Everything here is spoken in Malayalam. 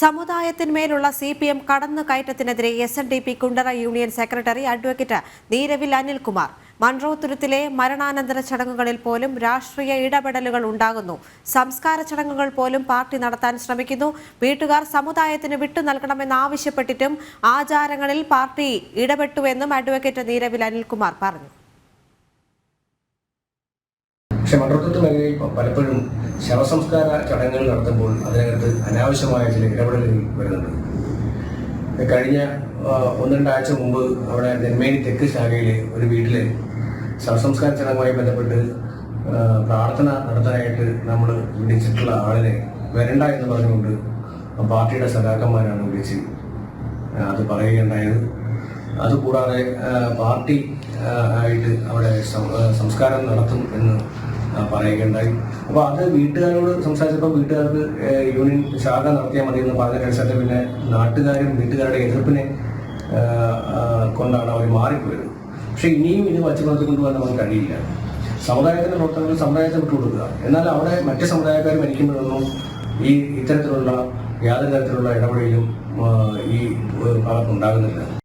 സമുദായത്തിന്മേലുള്ള C P M കടന്നുകയറ്റത്തിനെതിരെ S N D P Kundara union secretary advocate Neeravil Anilkumar. മൺറോത്തുരുത്തിലെ മരണാനന്തര ചടങ്ങുകളിൽ പോലും രാഷ്ട്രീയ ഇടപെടലുകൾ ഉണ്ടാകുന്നു. സംസ്കാര ചടങ്ങുകൾ പോലും പാർട്ടി നടത്താൻ ശ്രമിക്കുന്നു. വീട്ടുകാർ സമുദായത്തിന് വിട്ടു നൽകണമെന്നാവശ്യപ്പെട്ടിട്ടും ആചാരങ്ങളിൽ പാർട്ടി ഇടപെട്ടുവെന്നും അഡ്വക്കേറ്റ് നീരവിൽ അനിൽകുമാർ പറഞ്ഞു. പക്ഷെ മണ്ഡലത്വ മേഖലയിൽ പലപ്പോഴും ശവസംസ്കാര ചടങ്ങുകൾ നടത്തുമ്പോൾ അതിനകത്ത് അനാവശ്യമായ ചില ഇടപെടലുകൾ വരുന്നുണ്ട്. കഴിഞ്ഞ ഒന്ന് രണ്ടാഴ്ച മുമ്പ് അവിടെ നെന്മേനി തെക്ക് ശാഖയിലെ ഒരു വീട്ടിലെ ശവസംസ്കാര ചടങ്ങുമായി ബന്ധപ്പെട്ട് പ്രാർത്ഥന നടത്താനായിട്ട് നമ്മൾ വിളിച്ചിട്ടുള്ള ആളിനെ വരണ്ട എന്ന് പറഞ്ഞുകൊണ്ട് പാർട്ടിയുടെ സഖാക്കന്മാരാണ് വിളിച്ച് അത് പറയുകയുണ്ടായത്. അതുകൂടാതെ പാർട്ടി ആയിട്ട് അവിടെ സംസ്കാരം നടത്തും എന്ന് പറയുകയുണ്ടായി. അപ്പോൾ അത് വീട്ടുകാരോട് സംസാരിച്ചപ്പോൾ വീട്ടുകാർക്ക് യൂണിയൻ ശാഖ നടത്തിയാൽ മതി എന്ന് പറഞ്ഞ കഴിച്ചാൽ പിന്നെ നാട്ടുകാരും വീട്ടുകാരുടെ എതിർപ്പിനെ കൊണ്ടാണ് അവർ മാറിപ്പോയത്. പക്ഷെ ഇനിയും ഇത് വച്ച് കൊണ്ടുപോകാൻ നമുക്ക് കഴിയില്ല. സമുദായത്തിന്റെ പ്രവർത്തനങ്ങൾ സമുദായത്തെ വിട്ടുകൊടുക്കുക എന്നാൽ അവിടെ മറ്റ് സമുദായക്കാർ മരിക്കുമ്പോഴൊന്നും ഈ ഇത്തരത്തിലുള്ള യാതൊരു തരത്തിലുള്ള ഇടപെടലും ഈ ഭാഗത്തുണ്ടാകുന്നില്ല